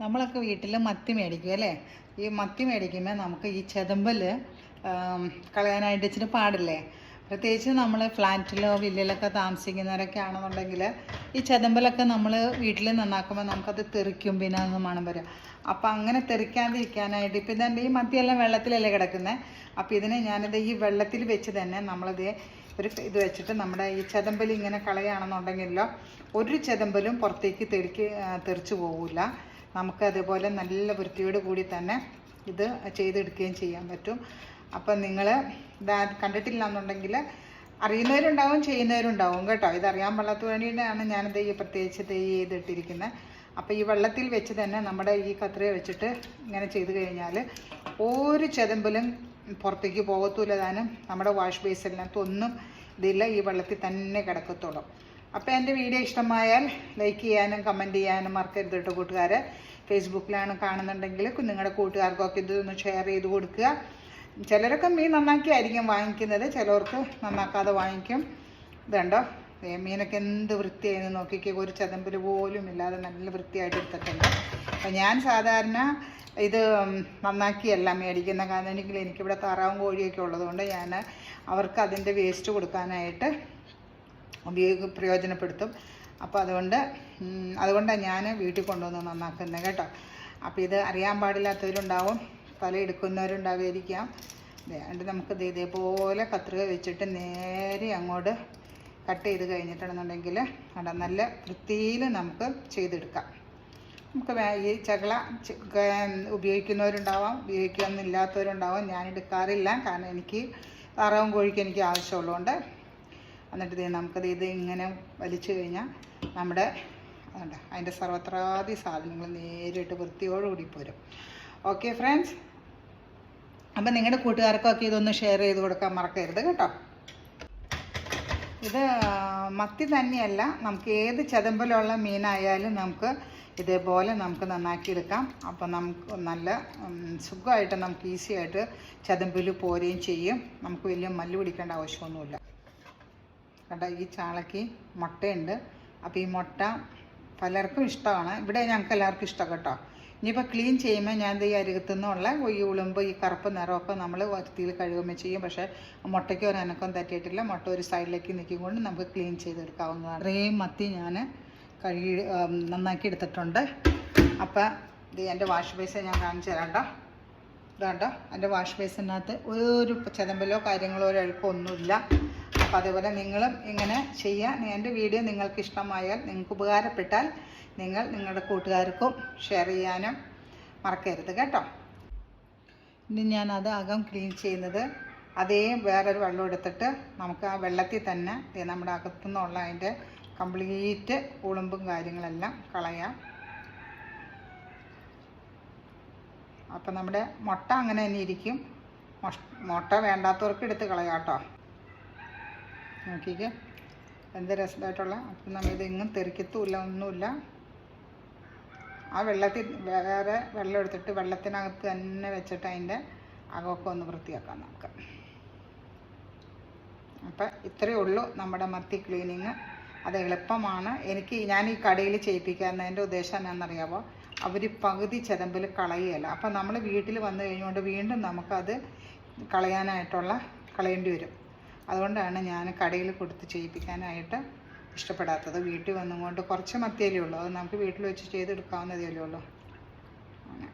നമ്മളൊക്കെ വീട്ടിൽ മത്തി മേടിക്കും അല്ലേ? ഈ മത്തി മേടിക്കുമ്പോൾ നമുക്ക് ഈ ചെതമ്പൽ കളയാനായിട്ട് ഇച്ചിരി പാടില്ലേ? പ്രത്യേകിച്ച് നമ്മൾ ഫ്ലാറ്റിലോ വില്ലിലൊക്കെ താമസിക്കുന്നവരൊക്കെ ആണെന്നുണ്ടെങ്കിൽ ഈ ചെതമ്പലൊക്കെ നമ്മൾ വീട്ടിൽ നന്നാക്കുമ്പോൾ നമുക്കത് തെറിക്കും പിന്നെ അതൊന്നും മണം വരും അപ്പോൾ അങ്ങനെ തെറിക്കാതിരിക്കാനായിട്ട് ഇപ്പം ഇതെന്റെ ഈ മത്തിയെല്ലാം വെള്ളത്തിലല്ലേ കിടക്കുന്നത് അപ്പോൾ ഇതിനെ ഞാനിത് ഈ വെള്ളത്തിൽ വെച്ച് തന്നെ നമ്മളിത് ഒരു ഇത് വെച്ചിട്ട് നമ്മുടെ ഈ ചെതമ്പൽ ഇങ്ങനെ കളയുകയാണെന്നുണ്ടെങ്കിലോ ഒരു ചെതമ്പലും പുറത്തേക്ക് തെറിക്ക് തെറിച്ച് പോകില്ല നമുക്ക് അതേപോലെ നല്ല വൃത്തിയോട് കൂടി തന്നെ ഇത് ചെയ്തെടുക്കുകയും ചെയ്യാൻ പറ്റും. അപ്പം നിങ്ങൾ ഇതാ കണ്ടിട്ടില്ല എന്നുണ്ടെങ്കിൽ അറിയുന്നവരുണ്ടാവും ചെയ്യുന്നവരുണ്ടാവും കേട്ടോ. ഇത് അറിയാൻ പാടാത്ത വേണ്ടിയിട്ടാണ് ഞാനിത് ഈ പ്രത്യേകിച്ച് ഇത് ചെയ്തിട്ടിരിക്കുന്നത്. അപ്പോൾ ഈ വെള്ളത്തിൽ വെച്ച് തന്നെ നമ്മുടെ ഈ കത്രിക വെച്ചിട്ട് ഇങ്ങനെ ചെയ്ത് കഴിഞ്ഞാൽ ഒരു ചെതമ്പലും പുറത്തേക്ക് പോകത്തൂല താനും. നമ്മുടെ വാഷ് ബേസിനകത്ത് ഒന്നും ഇതില്ല ഈ വെള്ളത്തിൽ തന്നെ കിടക്കത്തുള്ളൂ. അപ്പോൾ എന്റെ വീഡിയോ ഇഷ്ടമായാൽ ലൈക്ക് ചെയ്യാനും കമന്റ് ചെയ്യാനും മറക്കരുത് കേട്ടോ കൂട്ടുകാരെ. ഫേസ്ബുക്കിലാണ് കാണുന്നുണ്ടെങ്കിൽ നിങ്ങളുടെ കൂട്ടുകാർക്കൊക്കെ ഇതൊന്ന് ഷെയർ ചെയ്ത് കൊടുക്കുക. ചിലരൊക്കെ മീൻ നന്നാക്കിയായിരിക്കും വാങ്ങിക്കുന്നത് ചിലർക്ക് നന്നാക്കാതെ വാങ്ങിക്കും. ഇതുണ്ടോ? മീനൊക്കെ എന്ത് വൃത്തിയായിരുന്നു നോക്കിക്കേ ഒരു ചതമ്പിൽ പോലും ഇല്ലാതെ നല്ല വൃത്തിയായിട്ട് എടുത്തിട്ടുണ്ട്. അപ്പം ഞാൻ സാധാരണ ഇത് നന്നാക്കിയല്ല മേടിക്കുന്ന കാരണം എനിക്ക് എനിക്കിവിടെ താറാവും കോഴിയൊക്കെ ഉള്ളതുകൊണ്ട് ഞാൻ അവർക്ക് അതിന്റെ വേസ്റ്റ് കൊടുക്കാനായിട്ട് ഉപയോഗ പ്രയോജനപ്പെടുത്തും അപ്പോൾ അതുകൊണ്ട് അതുകൊണ്ടാണ് ഞാൻ വീട്ടിൽ കൊണ്ടുവന്ന് നന്നാക്കുന്നത് കേട്ടോ. അപ്പോൾ ഇത് അറിയാൻ പാടില്ലാത്തവരുണ്ടാവും പല എടുക്കുന്നവരുണ്ടാവുമായിരിക്കാം വേണ്ട നമുക്ക് ദേ ഇതേപോലെ കത്രിക വെച്ചിട്ട് നേരെ അങ്ങോട്ട് കട്ട് ചെയ്ത് കഴിഞ്ഞിട്ടാണെന്നുണ്ടെങ്കിൽ അവിടെ നല്ല വൃത്തിയിൽ നമുക്ക് ചെയ്തെടുക്കാം. നമുക്ക് ഈ ചകള ഉപയോഗിക്കുന്നവരുണ്ടാവാം ഉപയോഗിക്കാമെന്നില്ലാത്തവരുണ്ടാവാം ഞാൻ എടുക്കാറില്ല കാരണം എനിക്ക് താറാവും കോഴിക്ക് എനിക്ക് ആവശ്യമുള്ളതുകൊണ്ട് എന്നിട്ട് നമുക്കത് ഇത് ഇങ്ങനെ വലിച്ചു കഴിഞ്ഞാൽ നമ്മുടെ അതുകൊണ്ട് അതിന്റെ സർവത്രാദി സാധനങ്ങൾ നേരിട്ട് വൃത്തിയോടുകൂടി പോരും. ഓക്കെ ഫ്രണ്ട്സ് അപ്പം നിങ്ങളുടെ കൂട്ടുകാർക്കൊക്കെ ഇതൊന്ന് ഷെയർ ചെയ്ത് കൊടുക്കാൻ മറക്കരുത് കേട്ടോ. ഇത് മത്തി തന്നെയല്ല നമുക്ക് ഏത് ചതമ്പലുള്ള മീനായാലും നമുക്ക് ഇതേപോലെ നമുക്ക് നന്നാക്കിയെടുക്കാം. അപ്പം നമുക്ക് നല്ല സുഖമായിട്ട് നമുക്ക് ഈസി ആയിട്ട് ചതമ്പിൽ പോരുകയും ചെയ്യും. നമുക്ക് വലിയ മല്ല് പിടിക്കേണ്ട ആവശ്യമൊന്നുമില്ല. കണ്ടോ ഈ ചാളയ്ക്ക് മുട്ടയുണ്ട്. അപ്പോൾ ഈ മുട്ട പലർക്കും ഇഷ്ടമാണ്. ഇവിടെ ഞങ്ങൾക്ക് എല്ലാവർക്കും ഇഷ്ടം കേട്ടോ. ഇനിയിപ്പോൾ ക്ലീൻ ചെയ്യുമ്പോൾ ഞാൻ ഈ അരികത്തു നിന്നുള്ള ഈ ഉളുമ്പ് ഈ കറുപ്പ് നിറമൊക്കെ നമ്മൾ വരുത്തിയിൽ കഴുകുമ്പോൾ ചെയ്യും. പക്ഷേ മുട്ടയ്ക്ക് ഒരു അനക്കം തട്ടിയിട്ടില്ല മുട്ട ഒരു സൈഡിലേക്ക് നിൽക്കും കൊണ്ട് നമുക്ക് ക്ലീൻ ചെയ്തെടുക്കാവുന്നതാണ്. ഇത്രയും മത്തി ഞാൻ കഴുകി നന്നാക്കി എടുത്തിട്ടുണ്ട്. അപ്പോൾ ഇത് എന്റെ വാഷ് ബേസ് ഞാൻ കാണിച്ചു തരാം കേട്ടോ. ഇതാണ്ടോ എന്റെ വാഷ് ബേസിനകത്ത് ഒരു ചെതമ്പലോ കാര്യങ്ങളോ ഒരു അഴുക്കോ ഒന്നുമില്ല. അപ്പോൾ അതേപോലെ നിങ്ങളും ഇങ്ങനെ ചെയ്യുക എന്റെ വീഡിയോ നിങ്ങൾക്ക് ഇഷ്ടമായാൽ നിങ്ങൾക്ക് ഉപകാരപ്പെട്ടാൽ നിങ്ങൾ നിങ്ങളുടെ കൂട്ടുകാർക്കും ഷെയർ ചെയ്യാനും മറക്കരുത് കേട്ടോ. ഇനി ഞാൻ അത് അകം ക്ലീൻ ചെയ്യുന്നത്. അതേ വേറൊരു വെള്ളം എടുത്തിട്ട് നമുക്ക് ആ വെള്ളത്തിൽ തന്നെ നമ്മുടെ അകത്തുനിന്നുള്ള അതിന്റെ കംപ്ലീറ്റ് ഉളുമ്പും കാര്യങ്ങളെല്ലാം കളയാം. അപ്പം നമ്മുടെ മുട്ട അങ്ങനെ തന്നെ ഇരിക്കും. മുട്ട വേണ്ടാത്തവർക്ക് എടുത്ത് കളയാം കേട്ടോ. നോക്കിക്കേ. എന്ത് രസമായിട്ടുള്ള. അപ്പം നമ്മൾ ഇത് ഇങ്ങും തെറിക്കത്തുമില്ല ഒന്നുമില്ല. ആ വെള്ളത്തിൽ വേറെ വെള്ളം എടുത്തിട്ട് വെള്ളത്തിനകത്ത് തന്നെ വെച്ചിട്ട് അതിന്റെ അകമൊക്കെ ഒന്ന് വൃത്തിയാക്കാം നമുക്ക്. അപ്പം ഇത്രയേ ഉള്ളൂ നമ്മുടെ മത്തി ക്ലീനിങ്. അത് എളുപ്പമാണ്. എനിക്ക് ഞാൻ ഈ കടയിൽ ചെയ്യിപ്പിക്കാമെന്നതിന്റെ ഉദ്ദേശം എന്നാണെന്നറിയാമോ അവർ പകുതി ചെതമ്പിൽ കളയുകയല്ല. അപ്പം നമ്മൾ വീട്ടിൽ വന്നു കഴിഞ്ഞുകൊണ്ട് വീണ്ടും നമുക്കത് കളയാനായിട്ടുള്ള കളയേണ്ടി വരും. അതുകൊണ്ടാണ് ഞാൻ കടയിൽ കൊടുത്ത് ചെയ്യിപ്പിക്കാനായിട്ട് ഇഷ്ടപ്പെടാത്തത്. വീട്ടിൽ വന്നുകൊണ്ട് കുറച്ച് മത്തിയല്ലേ ഉള്ളൂ. അത് നമുക്ക് വീട്ടിൽ വെച്ച് ചെയ്തെടുക്കാവുന്നതേ ഉള്ളൂ. അങ്ങനെ.